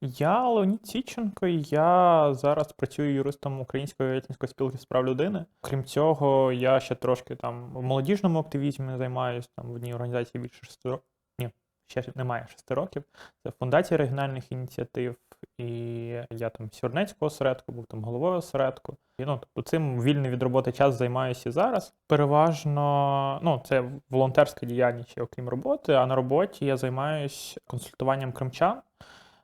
Я Леонід Січенко, я зараз працюю юристом Української етнічної спілки з прав людини. Крім цього, я ще трошки там в молодіжному активізмі займаюся там в одній організації більше шести років. Ні, ще немає шести років. Це фундація регіональних ініціатив. І я там Сірнецького осередку, був там головою осередку. І ну, тобто цим вільний від роботи час займаюся і зараз. Переважно, ну, це волонтерська діяльність, окрім роботи, а на роботі я займаюся консультуванням кримчан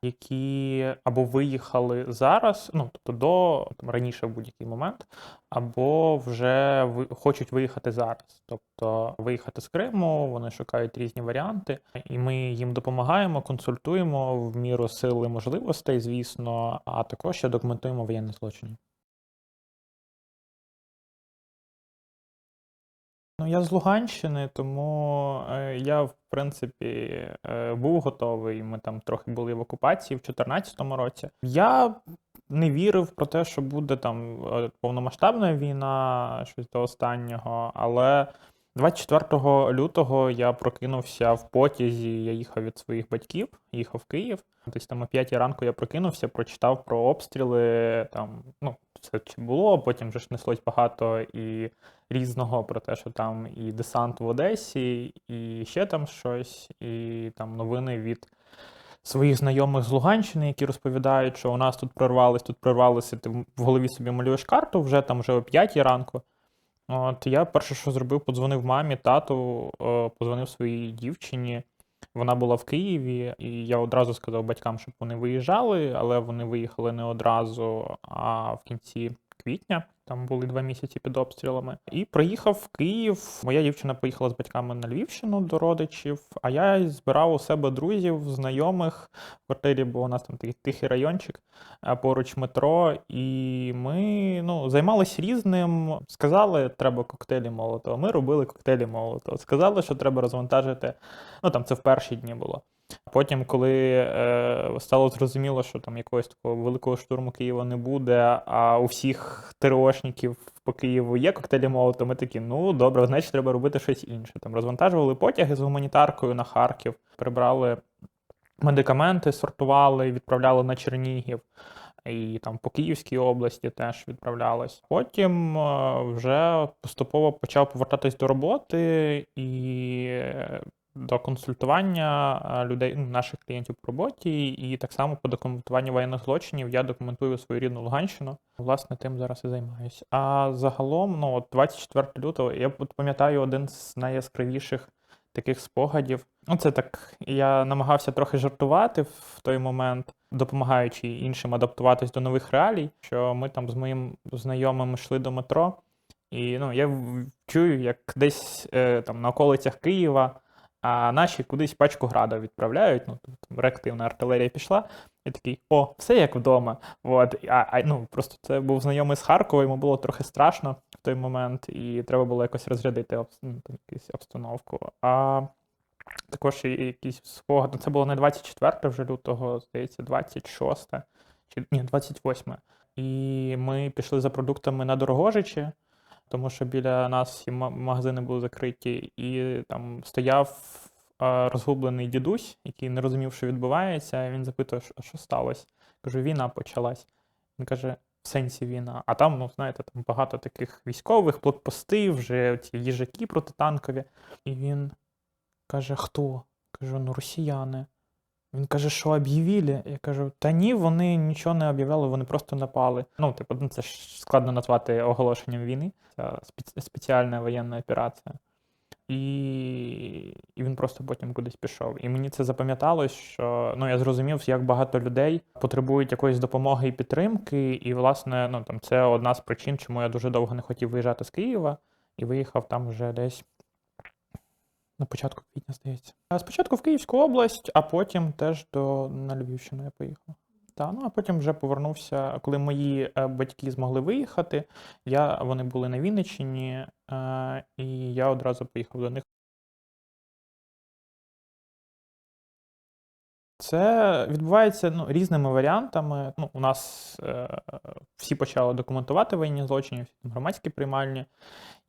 які або виїхали зараз, ну тобто до там, раніше в будь-який момент, або вже ви, хочуть виїхати зараз. Тобто виїхати з Криму, вони шукають різні варіанти, і ми їм допомагаємо, консультуємо в міру сили можливостей, звісно, а також ще документуємо воєнні злочини. Ну, я з Луганщини, тому е, я, в принципі, е, був готовий. Ми там трохи були в окупації в 2014 році. Я не вірив про те, що буде там е, повномасштабна війна, щось до останнього, але 24 лютого я прокинувся в потязі. Я їхав від своїх батьків, їхав в Київ. Десь там о 5 ранку я прокинувся, прочитав про обстріли. Там ну це чи було. Потім вже ж неслось багато і різного про те, що там і десант в Одесі, і ще там щось, і там новини від. Своїх знайомих з Луганщини, які розповідають, що у нас тут прорвались, тут прорвалося, ти в голові собі малюєш карту вже там вже о 5 ранку. От я перше, що зробив, подзвонив мамі, тату, е, подзвонив своїй дівчині. Вона була в Києві, і я одразу сказав батькам, щоб вони виїжджали, але вони виїхали не одразу, а в кінці квітня. Там були два місяці під обстрілами. І приїхав в Київ. Моя дівчина поїхала з батьками на Львівщину до родичів, а я збирав у себе друзів, знайомих в квартирі, бо у нас там такий тихий райончик поруч метро. І ми ну, займалися різним. Сказали, треба коктейлі молотого. Ми робили коктейлі молотого. Сказали, що треба розвантажити. Ну там це в перші дні було. Потім, коли е, стало зрозуміло, що там якогось такого великого штурму Києва не буде, а у всіх ТРОшників по Києву є коктейлі молоту, ми такі, ну добре, значить треба робити щось інше. Там розвантажували потяги з гуманітаркою на Харків, прибрали медикаменти, сортували, відправляли на Чернігів. І там по Київській області теж відправлялось. Потім е, вже поступово почав повертатись до роботи і до консультування е, людей, ну, наших клієнтів по роботі, і так само по документуванню воєнних злочинів я документую свою рідну Луганщину. Власне, тим зараз і займаюся. А загалом, ну от 24 лютого, я пам'ятаю один з найяскравіших таких спогадів. Ну, це так, я намагався трохи жартувати в той момент, допомагаючи іншим адаптуватись до нових реалій. Що ми там з моїм знайомим йшли до метро, і ну, я чую, як десь е, там на околицях Києва а наші кудись пачку града відправляють. Ну, там реактивна артилерія пішла, і такий, о, все як вдома. От, а, а, ну, Просто це був знайомий з Харкова, йому було трохи страшно в той момент, і треба було якось розрядити ну, там, якусь обстановку. А також якісь спогади. Ну, це було не 24 вже лютого, здається, 26 чи ні, 28. І ми пішли за продуктами на Дорогожичі тому що біля нас всі магазини були закриті, і там стояв розгублений дідусь, який не розумів, що відбувається. Він запитує, що, сталося. Кажу, війна почалась. Він каже, в сенсі війна. А там, ну, знаєте, там багато таких військових, блокпости, вже ці їжаки протитанкові. І він каже: Хто? Кажу, ну росіяни. Він каже, що об'явили. Я кажу, та ні, вони нічого не об'являли, вони просто напали. Ну, типу, ну, це ж складно назвати оголошенням війни. Це спеціальна воєнна операція. І і він просто потім кудись пішов. І мені це запам'яталось, що ну я зрозумів, як багато людей потребують якоїсь допомоги і підтримки. І, власне, ну там це одна з причин, чому я дуже довго не хотів виїжджати з Києва і виїхав там вже десь на початку квітня, здається. Спочатку в Київську область, а потім теж до на Львівщину я поїхав. Та, ну а потім вже повернувся, коли мої е, батьки змогли виїхати. Я, Вони були на Вінниччині, е, і я одразу поїхав до них. Це відбувається ну, різними варіантами. Ну, У нас е, всі почали документувати воєнні злочини, громадські приймальні,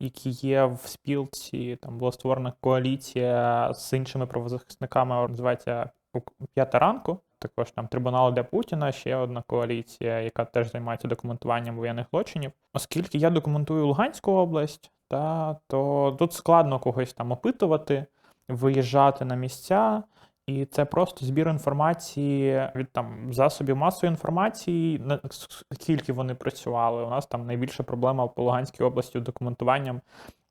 які є в спілці. Там була створена коаліція з іншими правозахисниками, називається П'ята ранку. також там трибунал для Путіна, ще одна коаліція, яка теж займається документуванням воєнних злочинів. Оскільки я документую Луганську область, та, то тут складно когось там опитувати, виїжджати на місця. І це просто збір інформації від там засобів масової інформації, скільки вони працювали. У нас там найбільша проблема по Луганській області документуванням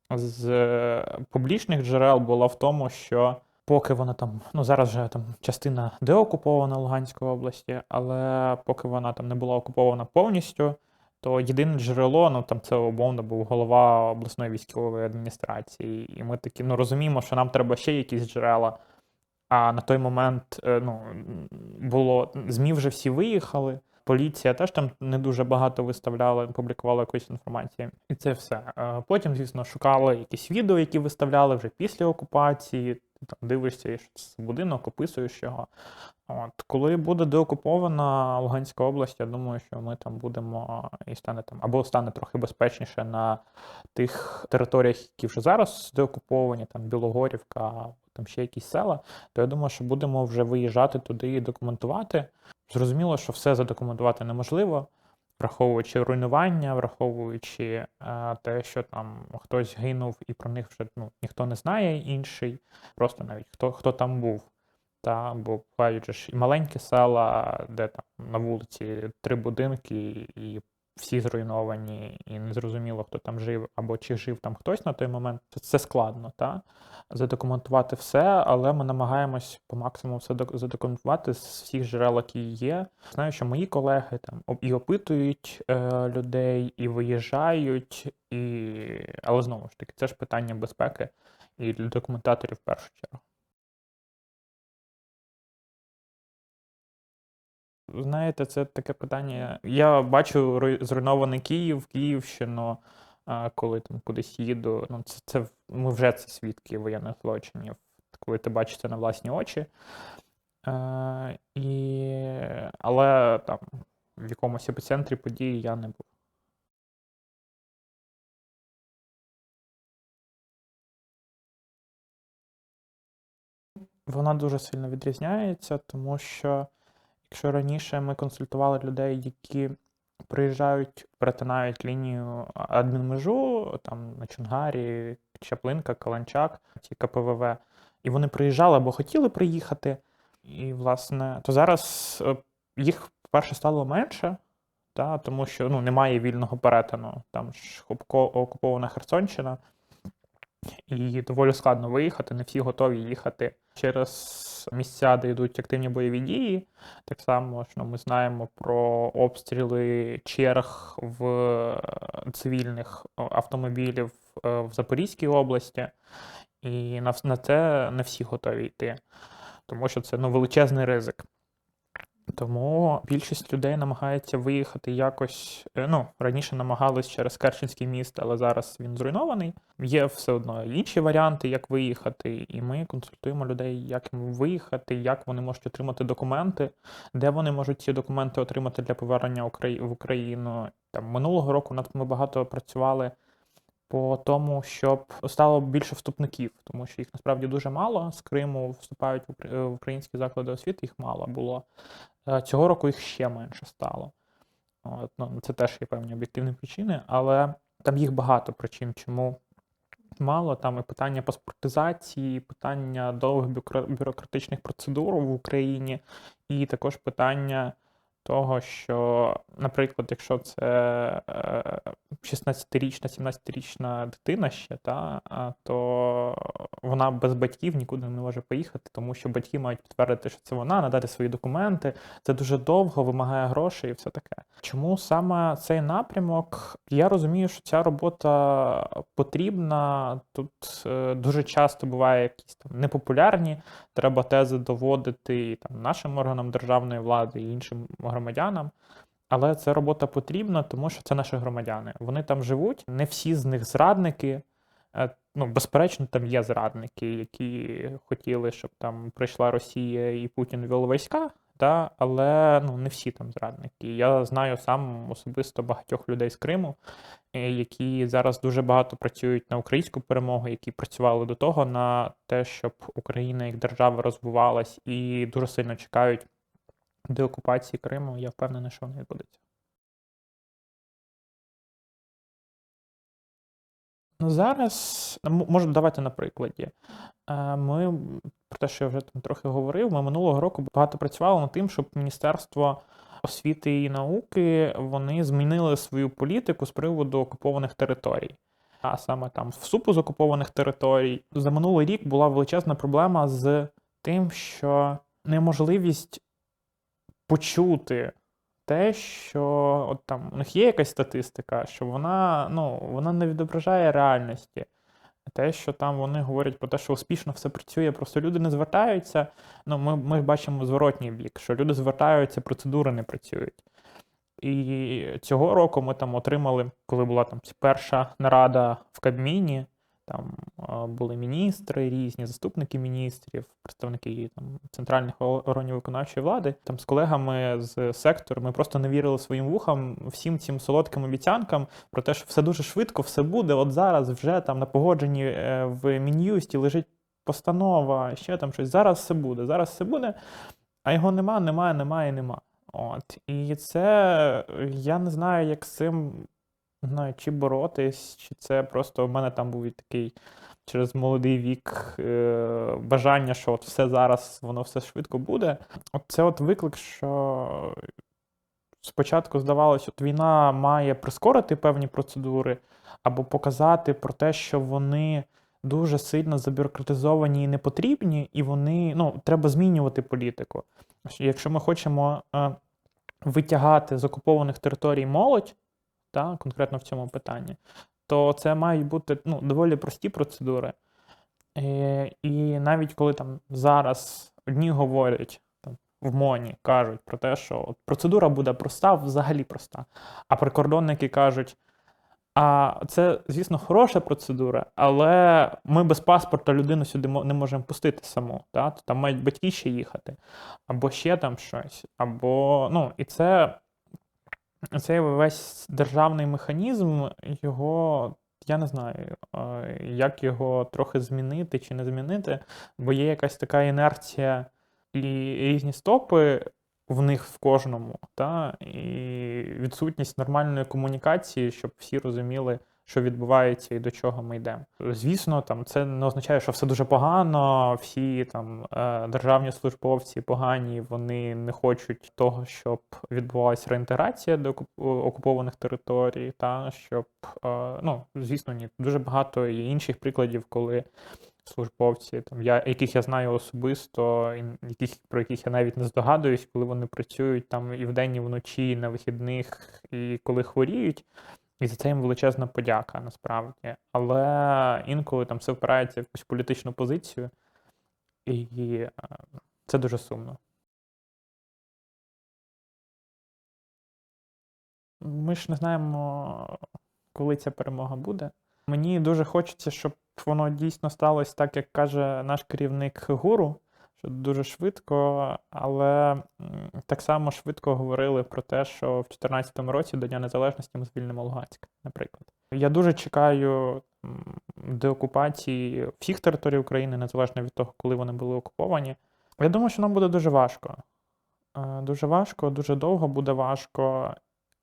з е, публічних джерел була в тому, що поки вона там, ну зараз вже там частина деокупована Луганської області, але поки вона там не була окупована повністю, то єдине джерело, ну там це умовно був голова обласної військової адміністрації. І ми такі ну розуміємо, що нам треба ще якісь джерела. А на той момент е, ну, було ЗМІ вже всі виїхали. Поліція теж там не дуже багато виставляла, публікувала якоїсь інформації. І це все. Е, Потім, звісно, шукали якісь відео, які виставляли вже після окупації. Там дивишся, це будинок, описуєш його. От коли буде деокупована Луганська область, я думаю, що ми там будемо і стане там або стане трохи безпечніше на тих територіях, які вже зараз деокуповані, там Білогорівка, там ще якісь села. То я думаю, що будемо вже виїжджати туди і документувати. Зрозуміло, що все задокументувати неможливо, враховуючи руйнування, враховуючи е, те, що там хтось гинув і про них вже ну, ніхто не знає інший, просто навіть хто хто там був. Та, бо бувають ж і маленькі села, де там на вулиці три будинки, і всі зруйновані, і незрозуміло, хто там жив, або чи жив там хтось на той момент. Це складно, та? задокументувати все, але ми намагаємось по максимуму все задокументувати з всіх джерел, які є. Знаю, що мої колеги там і опитують е, людей, і виїжджають, і... але знову ж таки, це ж питання безпеки і для документаторів в першу чергу. Знаєте, це таке питання. Я бачу зруйнований Київ, Київщину, коли там кудись їду. Ну, це, це ми вже це свідки воєнних злочинів, коли ти бачиш це на власні очі. Е, і... Але там в якомусь епіцентрі події я не був. Вона дуже сильно відрізняється, тому що якщо раніше ми консультували людей, які приїжджають, перетинають лінію адмінмежу, там на Чунгарі, Чаплинка, Каланчак, ті КПВВ, і вони приїжджали або хотіли приїхати. І, власне, то зараз е, їх перше стало менше, та, тому що ну, немає вільного перетину. Там ж окупована Херсонщина, і доволі складно виїхати. Не всі готові їхати через місця, де йдуть активні бойові дії. Так само що ми знаємо про обстріли черг в е, цивільних автомобілів е, в Запорізькій області, і на це не всі готові йти, тому що це ну, величезний ризик. Тому більшість людей намагається виїхати якось. Е, ну, раніше намагались через Керченський міст, але зараз він зруйнований. Є все одно інші варіанти, як виїхати, і ми консультуємо людей, як їм виїхати, як вони можуть отримати документи, де вони можуть ці документи отримати для повернення в Україну. Там минулого року ми багато працювали по тому, щоб стало більше вступників, тому що їх насправді дуже мало. З Криму вступають в українські заклади освіти, їх мало було. Е, цього року їх ще менше стало. От, ну, Це теж є певні об'єктивні причини, але там їх багато причин, чому мало. Там і питання паспортизації, питання довгих бюрократичних процедур в Україні, і також питання того, що, наприклад, якщо це 16-річна, е, 17-річна дитина ще, та, то вона без батьків нікуди не може поїхати, тому що батьки мають підтвердити, що це вона, надати свої документи. Це дуже довго, вимагає грошей і все таке. Чому саме цей напрямок? Я розумію, що ця робота потрібна. Тут е, дуже часто буває якісь там непопулярні, треба тези доводити і там нашим органам державної влади і іншим громадянам. Але ця робота потрібна, тому що це наші громадяни. Вони там живуть, не всі з них зрадники. Е, ну, безперечно, там є зрадники, які хотіли, щоб там прийшла Росія і Путін ввел війська, да? але ну, не всі там зрадники. Я знаю сам особисто багатьох людей з Криму, е, які зараз дуже багато працюють на українську перемогу, які працювали до того на те, щоб Україна як держава розвивалась і дуже сильно чекають деокупації Криму, я впевнений, що воно відбудеться. Ну, зараз, можу давати на прикладі. Е, Ми, про те, що я вже там трохи говорив, ми минулого року багато працювали над тим, щоб Міністерство освіти і науки вони змінили свою політику з приводу окупованих територій. А саме там в супу з окупованих територій. За минулий рік була величезна проблема з тим, що неможливість почути те, що от там у них є якась статистика, що вона, ну, вона не відображає реальності. Те, що там вони говорять про те, що успішно все працює, просто люди не звертаються. Ну, ми, ми бачимо зворотній бік, що люди звертаються, процедури не працюють. І цього року ми там отримали, коли була там перша нарада в Кабміні, там були міністри різні, заступники міністрів, представники там центральних органів виконавчої влади. Там з колегами з сектору ми просто не вірили своїм вухам всім цим солодким обіцянкам про те, що все дуже швидко, все буде. От зараз вже там на погодженні е, в Мін'юсті лежить постанова, ще там щось. Зараз все буде, зараз все буде. А його нема, немає, немає, нема. От. І це я не знаю, як з цим знаю, чи боротись, чи це просто в мене там був такий через молодий вік е, бажання, що от все зараз, воно все швидко буде. От це от виклик, що спочатку здавалося, от війна має прискорити певні процедури або показати про те, що вони дуже сильно забюрократизовані і непотрібні, і вони ну, треба змінювати політику. Якщо ми хочемо е, витягати з окупованих територій молодь, та, конкретно в цьому питанні, то це мають бути ну, доволі прості процедури. Е, і навіть коли там зараз одні говорять там, в МОНі, кажуть про те, що от процедура буде проста, взагалі проста. А прикордонники кажуть, а це, звісно, хороша процедура, але ми без паспорта людину сюди не можемо пустити саму. То там мають батьки ще їхати, або ще там щось, або ну, і це цей весь державний механізм, його, я не знаю, як його трохи змінити чи не змінити, бо є якась така інерція і різні стопи в них в кожному, та? і відсутність нормальної комунікації, щоб всі розуміли, що відбувається і до чого ми йдемо. Звісно, там це не означає, що все дуже погано, всі там е, державні службовці погані, вони не хочуть того, щоб відбувалася реінтеграція до окуп- окупованих територій, та щоб е, ну, звісно, ні, дуже багато є інших прикладів, коли. Службовці, там я яких я знаю особисто, і яких про яких я навіть не здогадуюсь, коли вони працюють там і вдень, і вночі, і на вихідних, і коли хворіють. І за це їм величезна подяка насправді. Але інколи там все впирається в якусь політичну позицію, і е, це дуже сумно. Ми ж не знаємо, коли ця перемога буде. Мені дуже хочеться, щоб воно дійсно сталося так, як каже наш керівник гуру, що дуже швидко, але так само швидко говорили про те, що в 2014 році до Дня Незалежності ми звільнимо Луганськ, наприклад. Я дуже чекаю деокупації всіх територій України, незалежно від того, коли вони були окуповані. Я думаю, що нам буде дуже важко. Е, Дуже важко, дуже довго буде важко.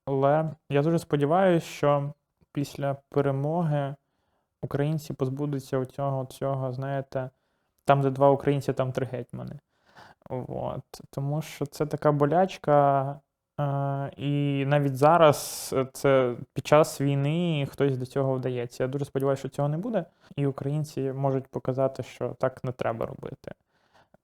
Але я дуже сподіваюся, що після перемоги українці позбудуться цього, цього, знаєте, там, де два українці, там три гетьмани. От. Тому що це така болячка. Е, і навіть зараз е, це під час війни хтось до цього вдається. Я дуже сподіваюся, що цього не буде. І українці можуть показати, що так не треба робити.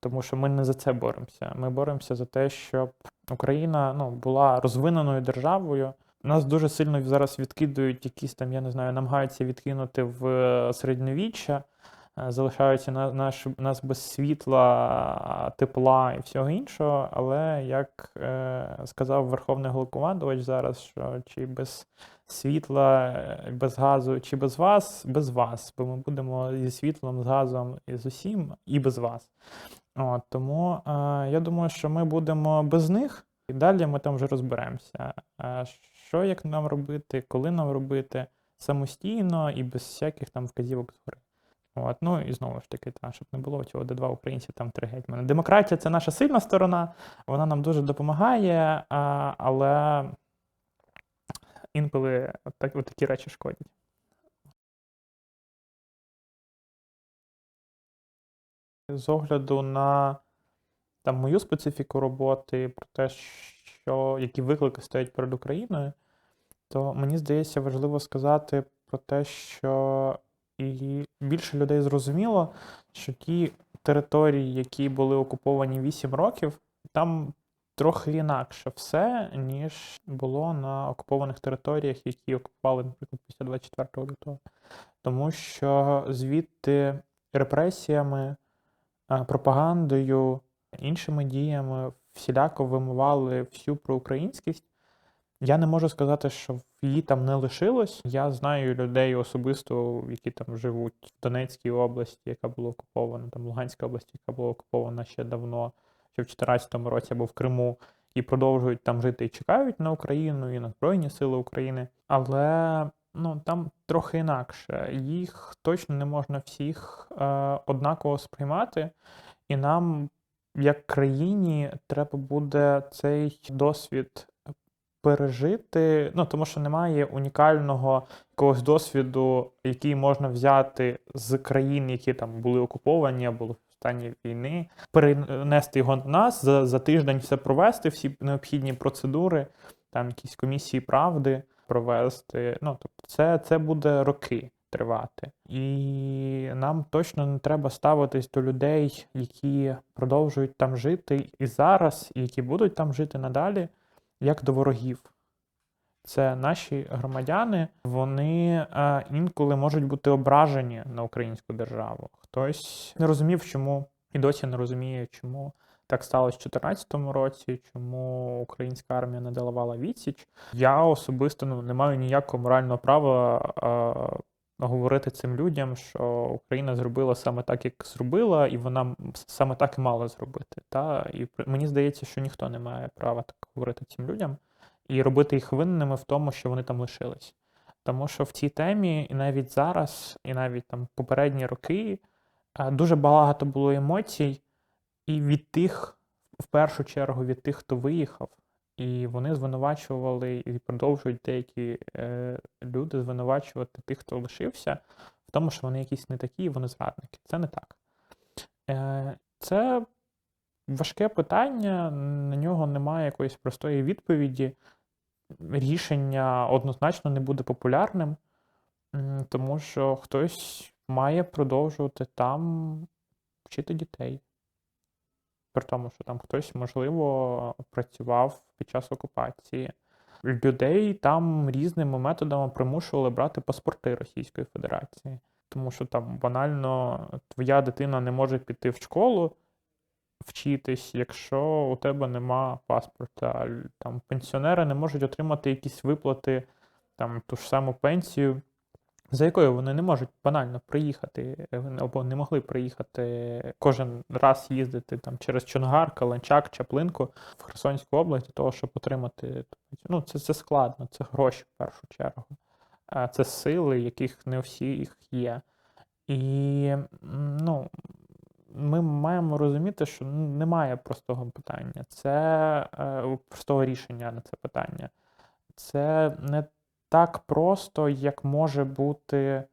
Тому що ми не за це боремося. Ми боремося за те, щоб Україна ну, була розвиненою державою. Нас дуже сильно зараз відкидують якісь там, я не знаю, намагаються відкинути в е, середньовіччя, е, залишаючи на, наш, нас без світла, тепла і всього іншого. Але як е, сказав Верховний Головкомандувач зараз, що чи без світла, е, без газу, чи без вас, без вас, бо ми будемо зі світлом, з газом і з усім, і без вас. От, тому е, я думаю, що ми будемо без них, і далі ми там вже розберемося. Е, що як нам робити, коли нам робити самостійно і без всяких там вказівок згори. От, ну і знову ж таки, та, щоб не було цього, де два українці, там три гетьмани. Демократія це наша сильна сторона, вона нам дуже допомагає, а, але інколи от так, от такі речі шкодять. З огляду на там, мою специфіку роботи, про те, що які виклики стоять перед Україною, то мені здається важливо сказати про те, що і більше людей зрозуміло, що ті території, які були окуповані 8 років, там трохи інакше все, ніж було на окупованих територіях, які окупували, наприклад, після 24 лютого. Тому що звідти репресіями, е, пропагандою, іншими діями всіляко вимивали всю проукраїнськість. Я не можу сказати, що її там не лишилось. Я знаю людей особисто, які там живуть в Донецькій області, яка була окупована, там Луганська область, яка була окупована ще давно, ще в 2014 році або в Криму, і продовжують там жити і чекають на Україну, і на Збройні Сили України. Але ну там трохи інакше. Їх точно не можна всіх е, однаково сприймати, і нам, як країні, треба буде цей досвід пережити, ну тому що немає унікального якогось досвіду, який можна взяти з країн, які там були окуповані або в стані війни, перенести його на нас за, за тиждень все провести, всі необхідні процедури, там якісь комісії правди провести. Ну тобто, це, це буде роки. Тривати, і нам точно не треба ставитись до людей, які продовжують там жити і зараз, і які будуть там жити надалі, як до ворогів. Це наші громадяни, вони е, інколи можуть бути ображені на українську державу. Хтось не розумів, чому і досі не розуміє, чому так сталося в 2014 році, чому українська армія не давала відсіч. Я особисто ну, не маю ніякого морального права е, говорити цим людям, що Україна зробила саме так, як зробила, і вона саме так і мала зробити. Та? І мені здається, що ніхто не має права так говорити цим людям і робити їх винними в тому, що вони там лишились. Тому що в цій темі, і навіть зараз, і навіть там попередні роки дуже багато було емоцій, і від тих, в першу чергу, від тих, хто виїхав, і вони звинувачували і продовжують деякі е, люди звинувачувати тих, хто лишився, в тому, що вони якісь не такі, і вони зрадники. Це не так. Е, Це важке питання, на нього немає якоїсь простої відповіді. Рішення однозначно не буде популярним, тому що хтось має продовжувати там вчити дітей при тому, що там хтось, можливо, працював під час окупації. Людей там різними методами примушували брати паспорти Російської Федерації. Тому що там банально твоя дитина не може піти в школу вчитись, якщо у тебе нема паспорта. Там Пенсіонери не можуть отримати якісь виплати, там ту ж саму пенсію за якою вони не можуть банально приїхати, е, або не могли приїхати кожен раз їздити там через Чонгар, Каланчак, Чаплинку в Херсонську область для того, щоб отримати ну це це складно, це гроші в першу чергу, це сили, яких не всіх є. І ну, ми маємо розуміти, що немає простого питання, це е, простого рішення на це питання. Це не так просто, як може бути,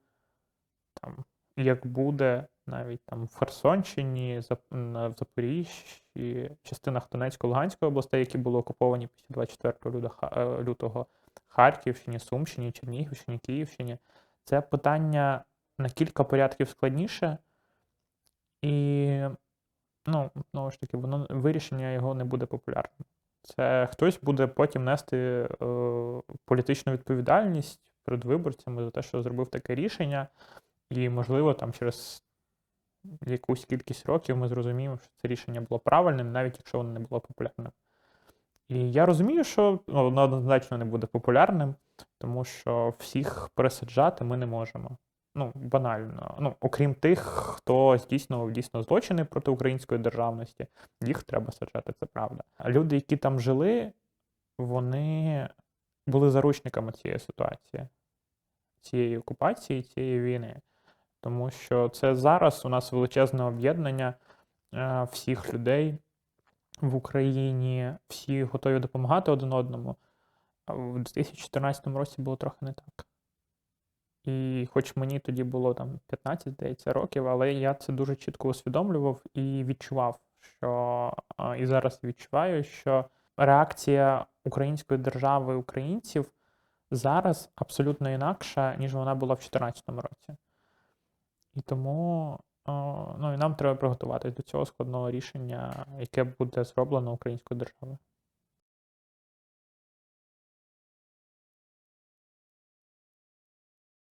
там, як буде навіть там в Херсонщині, в Запоріжжі, частинах Донецької Луганської областей, які були окуповані після 24 е, лютого Харківщині, Сумщині, Чернігівщині, Київщині. Це питання на кілька порядків складніше, і, ну, знову ж таки, воно вирішення його не буде популярним. Це хтось буде потім нести е, політичну відповідальність перед виборцями за те, що зробив таке рішення, і, можливо, там через якусь кількість років ми зрозуміємо, що це рішення було правильним, навіть якщо воно не було популярним. І я розумію, що ну, воно однозначно не буде популярним, тому що всіх пересаджати ми не можемо ну, банально. Ну, окрім тих, хто здійснював дійсно злочини проти української державності, їх треба саджати, це правда. А люди, які там жили, вони були заручниками цієї ситуації, цієї окупації, цієї війни. тому що це зараз у нас величезне об'єднання е, всіх людей в Україні, всі готові допомагати один одному. В 2014 році було трохи не так. І хоч мені тоді було там 15, здається, років, але я це дуже чітко усвідомлював і відчував, що і зараз відчуваю, що реакція української держави українців зараз абсолютно інакша, ніж вона була в 2014 році. І тому ну, і нам треба приготуватись до цього складного рішення, яке буде зроблено українською державою.